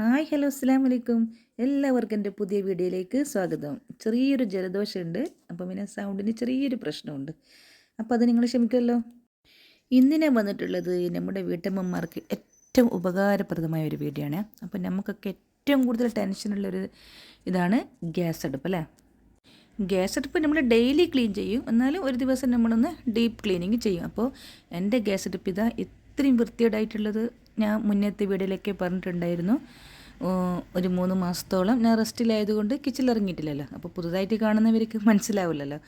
Hi hello അസ്സാം വലൈക്കും എല്ലാവർക്കും എന്റെ പുതിയ വീഡിയോയിലേക്ക് സ്വാഗതം. ചെറിയൊരു ജലദോഷമുണ്ട് അപ്പം പിന്നെ സൗണ്ടിന് ചെറിയൊരു പ്രശ്നമുണ്ട്. അപ്പോൾ അത് നിങ്ങൾ ക്ഷമിക്കുമല്ലോ. ഇന്ന് ഞാൻ വന്നിട്ടുള്ളത് നമ്മുടെ വീട്ടമ്മമാർക്ക് ഏറ്റവും ഉപകാരപ്രദമായ ഒരു വീഡിയോ ആണ്. അപ്പം നമുക്കൊക്കെ ഏറ്റവും കൂടുതൽ ടെൻഷനുള്ളൊരു ഇതാണ് ഗ്യാസ് അടുപ്പ് അല്ലേ? ഗ്യാസ് അടുപ്പ് നമ്മൾ ഡെയിലി ക്ലീൻ ചെയ്യും. എന്നാലും ഒരു ദിവസം നമ്മളൊന്ന് ഡീപ്പ് ക്ലീനിങ് ചെയ്യും. അപ്പോൾ എന്റെ ഗ്യാസ് അടുപ്പ് ഇതാ ഇത്രയും വൃത്തിയേടായിട്ടുള്ളത് ഞാൻ മുന്നത്തെ വീടിലൊക്കെ പറഞ്ഞിട്ടുണ്ടായിരുന്നു. ഒരു മൂന്ന് മാസത്തോളം ഞാൻ റെസ്റ്റിലായതുകൊണ്ട് കിച്ചണിൽ ഇറങ്ങിയിട്ടില്ലല്ലോ. അപ്പോൾ പുതുതായിട്ട് കാണുന്നവർക്ക് മനസ്സിലാവില്ലല്ലോ.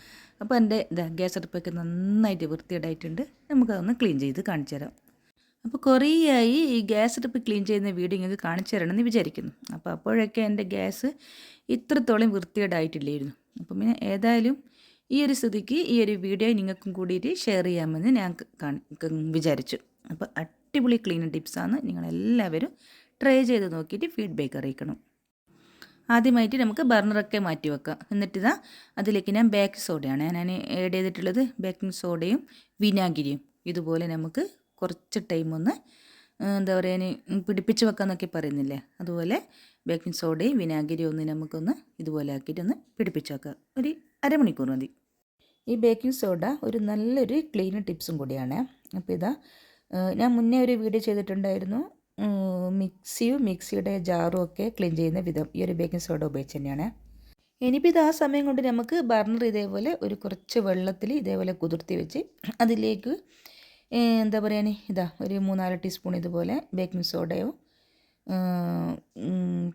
അപ്പോൾ എന്റെ ഗ്യാസ് അടുപ്പൊക്കെ നന്നായിട്ട് വൃത്തിയേടായിട്ടുണ്ട് നമുക്കതൊന്ന് ക്ലീൻ ചെയ്ത് കാണിച്ചു തരാം. അപ്പോൾ കുറേയായി ഈ ഗ്യാസ് അടുപ്പ് ക്ലീൻ ചെയ്യുന്ന വീഡിയോ നിങ്ങൾക്ക് കാണിച്ചു തരണമെന്ന് വിചാരിക്കുന്നു. അപ്പോൾ അപ്പോഴൊക്കെ എന്റെ ഗ്യാസ് ഇത്രത്തോളം വൃത്തിയേടായിട്ടില്ലായിരുന്നു അപ്പം പിന്നെ ഏതായാലും ഈ ഒരു സ്ഥിതിക്ക് ഈ ഒരു വീഡിയോ നിങ്ങൾക്കും കൂടിയിട്ട് ഷെയർ ചെയ്യാമെന്ന് ഞാൻ വിചാരിച്ചു. അപ്പോൾ അടിപൊളി ക്ലീനിങ് ടിപ്സാണ് നിങ്ങളെല്ലാവരും ട്രൈ ചെയ്ത് നോക്കിയിട്ട് ഫീഡ്ബാക്ക് അറിയിക്കണം. ആദ്യമായിട്ട് നമുക്ക് ബർണറൊക്കെ മാറ്റി വെക്കാം. എന്നിട്ട് ഇതാ അതിലേക്ക് ഞാൻ ബേക്കിംഗ് സോഡയാണ് ഞാൻ ആഡ് ചെയ്തിട്ടുള്ളത് ബേക്കിംഗ് സോഡയും വിനാഗിരിയും. ഇതുപോലെ നമുക്ക് കുറച്ച് ടൈം ഒന്ന് എന്താ പറയുക പിടിപ്പിച്ച് വെക്കാമെന്നൊക്കെ പറയുന്നില്ലേ? അതുപോലെ ബേക്കിംഗ് സോഡയും വിനാഗിരിയും ഒന്ന് നമുക്കൊന്ന് ഇതുപോലെ ആക്കിയിട്ടൊന്ന് പിടിപ്പിച്ച് വെക്കാം. ഒരു അരമണിക്കൂർ മതി. ഈ ബേക്കിംഗ് സോഡ ഒരു നല്ലൊരു ക്ലീൻ ടിപ്സും കൂടിയാണ്. അപ്പോൾ ഇതാ ഞാൻ മുന്നേ ഒരു വീഡിയോ ചെയ്തിട്ടുണ്ടായിരുന്നു. മിക്സിയും മിക്സിയുടെ ജാറും ഒക്കെ ക്ലീൻ ചെയ്യുന്ന വിധം ഈ ഒരു ബേക്കിംഗ് സോഡ ഉപയോഗിച്ച് തന്നെയാണ്. ഇനിയിപ്പോൾ ഇത് ആ സമയം കൊണ്ട് നമുക്ക് ബർണർ ഇതേപോലെ ഒരു കുറച്ച് വെള്ളത്തിൽ ഇതേപോലെ കുതിർത്തി വെച്ച് അതിലേക്ക് എന്താ പറയുക ഇതാ ഒരു മൂന്നാൽ ടീസ്പൂൺ ഇതുപോലെ ബേക്കിംഗ് സോഡയോ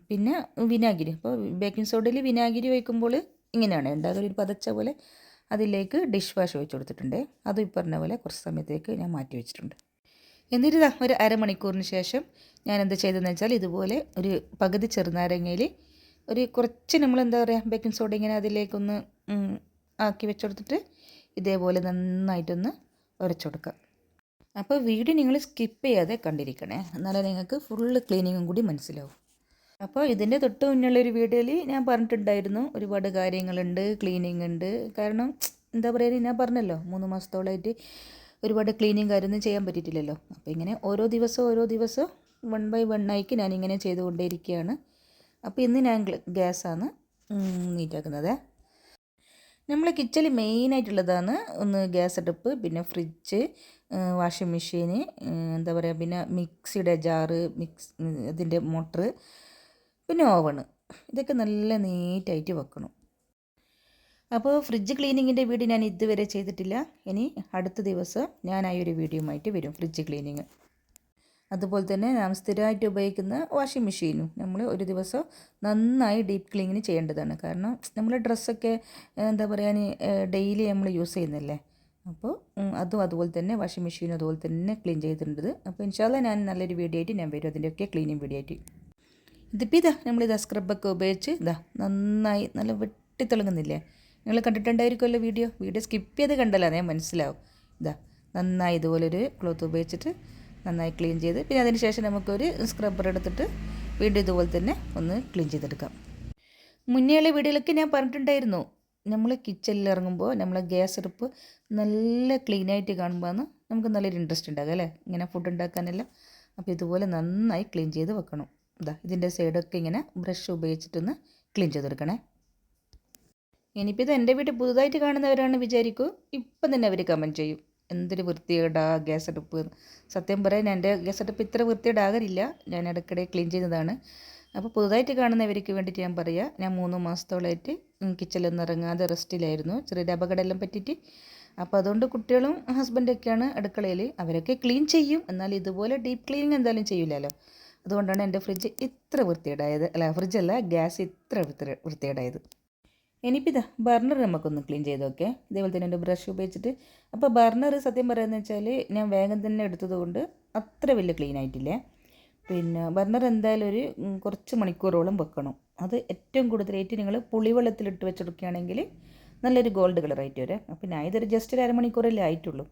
പിന്നെ വിനാഗിരി. അപ്പോൾ ബേക്കിംഗ് സോഡയിൽ വിനാഗിരി വയ്ക്കുമ്പോൾ ഇങ്ങനെയാണ്. ഉണ്ടാകുക ഒരു പതച്ച പോലെ അതിലേക്ക് ഡിഷ് വാഷ് ഒഴിച്ച് കൊടുത്തിട്ടുണ്ട്. അതും ഈ പറഞ്ഞ പോലെ കുറച്ച് സമയത്തേക്ക് ഞാൻ മാറ്റി വെച്ചിട്ടുണ്ട്. എന്നിട്ട് ഒരു അരമണിക്കൂറിന് ശേഷം ഞാൻ എന്ത് ചെയ്തതെന്ന് വെച്ചാൽ ഇതുപോലെ ഒരു പകുതി ചെറുനാരങ്ങയിൽ ഒരു കുറച്ച് നമ്മൾ എന്താ പറയുക ബേക്കിംഗ് സോഡ ഇങ്ങനെ അതിലേക്കൊന്ന് ആക്കി വെച്ചെടുത്തിട്ട് ഇതേപോലെ നന്നായിട്ടൊന്ന് ഉരച്ചെടുക്കാം അപ്പോൾ വീഡിയോ നിങ്ങൾ സ്കിപ്പ് ചെയ്യാതെ കണ്ടിരിക്കണേ. എന്നാലേ നിങ്ങൾക്ക് ഫുള്ള് ക്ലീനിങ്ങും കൂടി മനസ്സിലാവും. അപ്പോൾ ഇതിന്റെ തൊട്ട് മുന്നുള്ളൊരു വീഡിയോയിൽ ഞാൻ പറഞ്ഞിട്ടുണ്ടായിരുന്നു ഒരുപാട് കാര്യങ്ങളുണ്ട് ക്ലീനിങ് ഉണ്ട്. കാരണം എന്താ പറയുക ഞാൻ പറഞ്ഞല്ലോ മൂന്ന് മാസത്തോളമായിട്ട് ഒരുപാട് ക്ലീനിങ് കാര്യമൊന്നും ചെയ്യാൻ പറ്റിയിട്ടില്ലല്ലോ. അപ്പോൾ ഇങ്ങനെ ഓരോ ദിവസം ഓരോ ദിവസം വൺ ബൈ വൺ ആയിക്ക് ഞാനിങ്ങനെ ചെയ്തുകൊണ്ടേയിരിക്കുകയാണ്. അപ്പോൾ ഇന്ന് ഞാൻ ഗ്യാസാണ് നീറ്റാക്കുന്നത് നമ്മൾ കിച്ചണിൽ മെയിനായിട്ടുള്ളതാണ് ഒന്ന് ഗ്യാസ് അടുപ്പ് പിന്നെ ഫ്രിഡ്ജ് വാഷിംഗ് മെഷീൻ എന്താ പറയുക പിന്നെ മിക്സിയുടെ ജാറ് മിക്സ് അതിന്റെ മോട്ടറ് പിന്നെ ഓവണ് ഇതൊക്കെ നല്ല നീറ്റായിട്ട് വെക്കണം. അപ്പോൾ ഫ്രിഡ്ജ് ക്ലീനിങ്ങിന്റെ വീഡിയോ ഞാൻ ഇതുവരെ ചെയ്തിട്ടില്ല. ഇനി അടുത്ത ദിവസം ആ ഒരു വീഡിയോയുമായിട്ട് വരും ഫ്രിഡ്ജ് ക്ലീനിങ്. അതുപോലെ തന്നെ നാം സ്ഥിരമായിട്ട് ഉപയോഗിക്കുന്ന വാഷിംഗ് മെഷീനും നമ്മൾ ഒരു ദിവസം നന്നായി ഡീപ്പ് ക്ലീനിങ് ചെയ്യേണ്ടതാണ്. കാരണം നമ്മൾ ഡ്രസ്സൊക്കെ എന്താ പറയുക ഡെയിലി നമ്മൾ യൂസ് ചെയ്യുന്നില്ലേ? അപ്പോൾ അതും അതുപോലെ തന്നെ വാഷിംഗ് മെഷീനും അതുപോലെ തന്നെ ക്ലീൻ ചെയ്തിട്ടുണ്ട്. അപ്പോൾ ഇൻഷാല്ല ഞാൻ നല്ലൊരു വീഡിയോ ആയിട്ട് ഞാൻ വരും. അതിന്റെയൊക്കെ ക്ലീനിങ് വീഡിയോ ആയിട്ട്. ഇതിപ്പോൾ ഇതാ നമ്മളിതാ സ്ക്രബൊക്കെ ഉപയോഗിച്ച് ഇതാ നന്നായി നല്ല വെട്ടിത്തിളങ്ങുന്നില്ലേ നിങ്ങൾ കണ്ടിട്ടുണ്ടായിരിക്കുമല്ലോ വീഡിയോ? വീഡിയോ സ്കിപ്പ് ചെയ്ത് കണ്ടല്ലോ ഞാൻ മനസ്സിലാവും. ഇതാ നന്നായി ഇതുപോലൊരു ക്ലോത്ത് ഉപയോഗിച്ചിട്ട് നന്നായി ക്ലീൻ ചെയ്ത് പിന്നെ അതിന് ശേഷം നമുക്കൊരു സ്ക്രബ്ബർ എടുത്തിട്ട് വീണ്ടും ഇതുപോലെ തന്നെ ഒന്ന് ക്ലീൻ ചെയ്തെടുക്കാം. മുന്നേയുള്ള വീഡിയോയിലൊക്കെ ഞാൻ പറഞ്ഞിട്ടുണ്ടായിരുന്നു നമ്മൾ കിച്ചണിൽ ഇറങ്ങുമ്പോൾ നമ്മളെ ഗ്യാസ് അടുപ്പ് നല്ല ക്ലീനായിട്ട് കാണുമ്പോൾ നമുക്ക് നല്ലൊരു ഇൻട്രസ്റ്റ് ഉണ്ടാകും അല്ലേ? ഇങ്ങനെ ഫുഡ് ഉണ്ടാക്കാനെല്ലാം. അപ്പോൾ ഇതുപോലെ നന്നായി ക്ലീൻ ചെയ്ത് വെക്കണം. ഇതാ ഇതിന്റെ സൈഡൊക്കെ ഇങ്ങനെ ബ്രഷ് ഉപയോഗിച്ചിട്ടൊന്ന് ക്ലീൻ ചെയ്തെടുക്കണേ. ഇനിയിപ്പോൾ ഇത് എന്റെ വീട്ടിൽ പുതുതായിട്ട് കാണുന്നവരാണ് വിചാരിക്കൂ. ഇപ്പം തന്നെ അവർ കമന്റ് ചെയ്യും. എന്തൊരു വൃത്തികേടാ ഗ്യാസ് അടുപ്പ്. സത്യം പറയാൻ എന്റെ ഗ്യാസ് അടുപ്പ് ഇത്ര വൃത്തിയേടാകലില്ല ഞാൻ ഇടയ്ക്കിടെ ക്ലീൻ ചെയ്യുന്നതാണ് അപ്പോൾ പുതുതായിട്ട് കാണുന്നവർക്ക് വേണ്ടിയിട്ട് ഞാൻ പറയാം ഞാൻ മൂന്ന് മാസത്തോളമായിട്ട് കിച്ചണിലൊന്നും ഇറങ്ങാതെ റെസ്റ്റിലായിരുന്നു ചെറിയൊരു അപകടമെല്ലാം പറ്റിയിട്ട്. അപ്പോൾ അതുകൊണ്ട് കുട്ടികളും ഹസ്ബൻഡൊക്കെയാണ് അടുക്കളയിൽ. അവരൊക്കെ ക്ലീൻ ചെയ്യും. എന്നാൽ ഇതുപോലെ ഡീപ്പ് ക്ലീനിങ് എന്തായാലും ചെയ്യില്ലല്ലോ അതുകൊണ്ടാണ് എന്റെ ഫ്രിഡ്ജ് ഇത്ര വൃത്തികേടായത്. അല്ല ഫ്രിഡ്ജല്ല ഗ്യാസ് ഇത്ര വൃത്തി വൃത്തികേടായത്. ഇനിയിപ്പോൾ ഇതാ ബർണർ നമുക്കൊന്ന് ക്ലീൻ ചെയ്ത് നോക്കേ ഇതേപോലെ തന്നെ എന്റെ ബ്രഷ് ഉപയോഗിച്ചിട്ട്. അപ്പോൾ ബർണർ സത്യം പറയുന്നത് വെച്ചാൽ ഞാൻ വേഗം തന്നെ എടുത്തത് കൊണ്ട് അത്ര വലിയ ക്ലീൻ ആയിട്ടില്ല. പിന്നെ ബർണർ എന്തായാലും ഒരു കുറച്ച് മണിക്കൂറോളം വെക്കണം. അത് ഏറ്റവും കൂടുതലായിട്ട് നിങ്ങൾ പുളിവെള്ളത്തിലിട്ട് വെച്ചെടുക്കുകയാണെങ്കിൽ നല്ലൊരു ഗോൾഡ് കളർ ആയിട്ട് വരാം. അപ്പോൾ ഞാൻ ഇതൊരു ജസ്റ്റ് ഒരു അരമണിക്കൂറല്ലേ ആയിട്ടുള്ളൂ.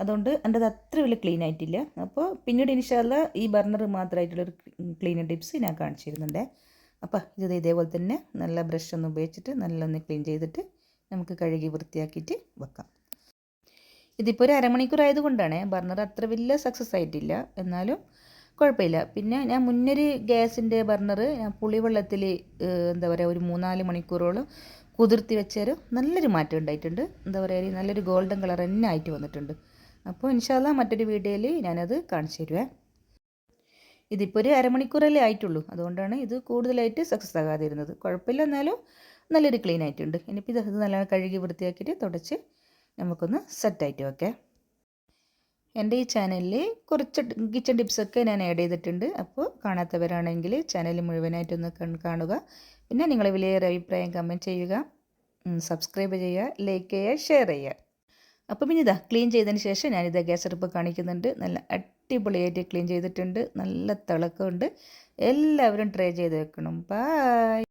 അതുകൊണ്ട് എന്റെ അത് അത്ര വലിയ ക്ലീൻ ആയിട്ടില്ല. അപ്പോൾ പിന്നീട് ഇനിഷാല്ല ഈ ബർണർ മാത്രമായിട്ടുള്ളൊരു ക്ലീനർ ടിപ്സ് ഞാൻ കാണിച്ചിരുന്നുണ്ട് അപ്പോൾ ഇത് ഇതേപോലെ തന്നെ നല്ല ബ്രഷ് ഒന്ന് ഉപയോഗിച്ചിട്ട് നല്ലൊന്ന് ക്ലീൻ ചെയ്തിട്ട് നമുക്ക് കഴുകി വൃത്തിയാക്കിയിട്ട് വെക്കാം. ഇതിപ്പോൾ ഒരു അരമണിക്കൂർ ആയതുകൊണ്ടാണ് ബർണർ അത്ര വലിയ സക്സസ് ആയിട്ടില്ല. എന്നാലും കുഴപ്പമില്ല. പിന്നെ ഞാൻ മുന്നൊരു ഗ്യാസിന്റെ ബർണർ ഞാൻ പുളിവെള്ളത്തിൽ എന്താ പറയുക ഒരു മൂന്നാൽ മണിക്കൂറോളം കുതിർത്തി വെച്ചാൽ നല്ലൊരു മാറ്റം ഉണ്ടായിട്ടുണ്ട്. എന്താ പറയുക നല്ലൊരു ഗോൾഡൻ കളർ തന്നെ ആയിട്ട് വന്നിട്ടുണ്ട്. അപ്പോൾ ഇൻഷാല്ല മറ്റൊരു വീഡിയോയിൽ ഞാനത് കാണിച്ചു തരുവേ. ഇതിപ്പോൾ ഒരു അരമണിക്കൂറല്ലേ ആയിട്ടുള്ളൂ. അതുകൊണ്ടാണ് ഇത് കൂടുതലായിട്ട് സക്സസ് ആകാതിരുന്നത്. കുഴപ്പമില്ല എന്നാലും നല്ലൊരു ക്ലീൻ ആയിട്ടുണ്ട്. ഇനിയിപ്പോൾ ഇത് നല്ല കഴുകി വൃത്തിയാക്കിയിട്ട് തുടച്ച് നമുക്കൊന്ന് സെറ്റായിട്ട് വെക്കാം. എന്റെ ഈ ചാനലിൽ കുറച്ച് കിച്ചൺ ടിപ്സൊക്കെ ഞാൻ ആഡ് ചെയ്തിട്ടുണ്ട്. അപ്പോൾ കാണാത്തവരാണെങ്കിൽ ചാനൽ മുഴുവനായിട്ടൊന്ന് കാണുക. പിന്നെ നിങ്ങൾ വിലയേറെ അഭിപ്രായം കമന്റ് ചെയ്യുക. സബ്സ്ക്രൈബ് ചെയ്യുക ലൈക്ക് ചെയ്യുക ഷെയർ ചെയ്യുക. അപ്പോൾ പിന്നെ ഇതാ ക്ലീൻ ചെയ്തതിന് ശേഷം ഞാനിത് ഗ്യാസ് അടുപ്പ് കാണിക്കുന്നുണ്ട്. നല്ല അടിപൊളിയായിട്ട് ക്ലീൻ ചെയ്തിട്ടുണ്ട്. നല്ല തിളക്കമുണ്ട്. എല്ലാവരും ട്രൈ ചെയ്ത് വെക്കണം. ബായ്